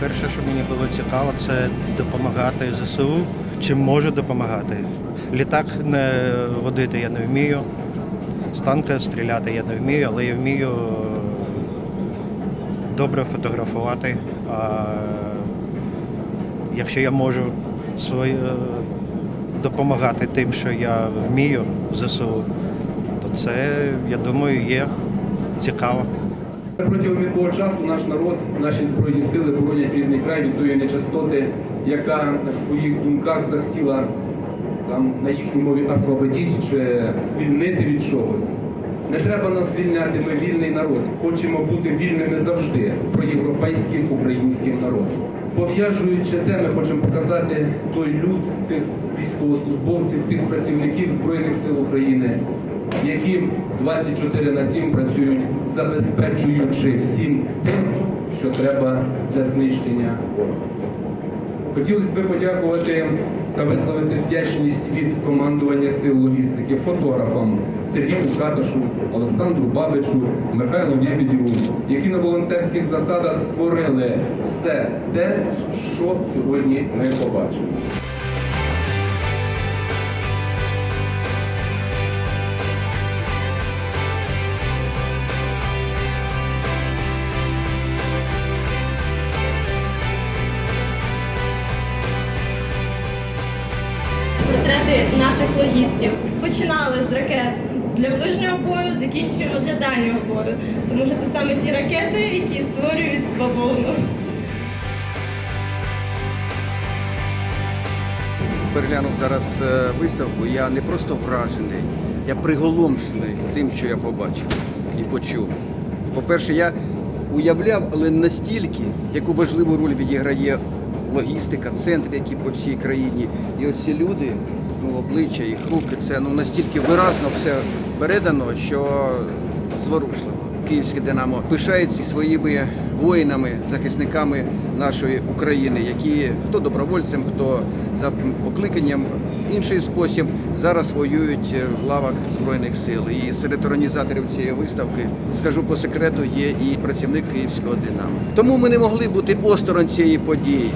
Перше, що мені було цікаво, це допомагати ЗСУ, чим можу допомагати. Літак не водити я не вмію, з танка стріляти я не вмію, але я вмію е, добре фотографувати. А якщо я можу своє, допомагати тим, що я вмію ЗСУ, то це, я думаю, є цікаво. Протягом якого часу наш народ, наші збройні сили боронять рідний край від тої нечистоти, яка в своїх думках захотіла там на їхній мові освободити чи звільнити від чогось. Не треба нас звільняти, ми вільний народ. Хочемо бути вільними завжди проєвропейським українським народом. Пов'яжуючи те, ми хочемо показати той люд тих військовослужбовців, тих працівників Збройних сил України, які 24 на 7 працюють, забезпечуючи всім тим, що треба для знищення ворога. Хотілося б подякувати та висловити вдячність від командування сил логістики, фотографам Сергію Каташу, Олександру Бабичу, Михайлу Лєбідєву, які на волонтерських засадах створили все те, що сьогодні ми побачили. Портрети наших логістів починали з ракет для ближнього бою, закінчуємо для дальнього бою. Тому що це саме ті ракети, які створюють бавовну. переглянув зараз е, виставку, я не просто вражений, я приголомшений тим, що я побачив і почув. По-перше, я уявляв, але настільки, яку важливу роль відіграє логістика, центри, які по всій країні. І оці люди, ну, обличчя, їх руки, це ну, настільки виразно все передано, що зворушливо. Київське Динамо пишається своїми воїнами, захисниками нашої України, які хто добровольцем, хто за покликанням інший спосіб зараз воюють в лавах збройних сил. І серед організаторів цієї виставки, скажу по секрету, є і працівник Київського Динамо. Тому ми не могли бути осторонь цієї події.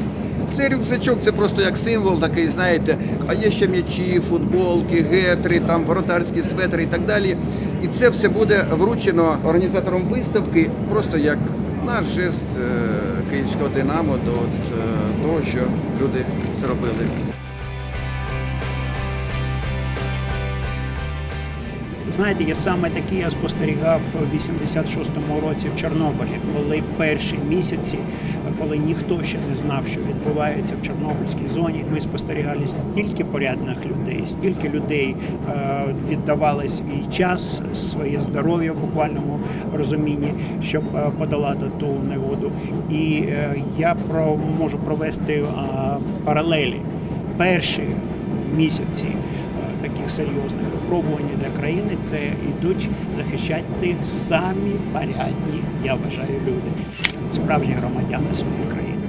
Цей рюкзачок це просто як символ, такий, знаєте, а є ще м'ячі, футболки, гетри, там воротарські светри і так далі. І це все буде вручено організатором виставки, просто як наш жест е, київського динамо до е, того, що люди зробили. Знаєте, я саме таке я спостерігав в 86-му році в Чорнобилі, коли перші місяці, коли ніхто ще не знав, що відбувається в Чорнобильській зоні, ми спостерігали стільки порядних людей, стільки людей е, віддавали свій час, своє здоров'я в буквальному розумінні, щоб е, подолати ту негоду. І е, я про можу провести паралелі. Перші місяці таких серйозних випробувань для країни це йдуть захищати самі порядні, я вважаю, люди, справжні громадяни своєї країни.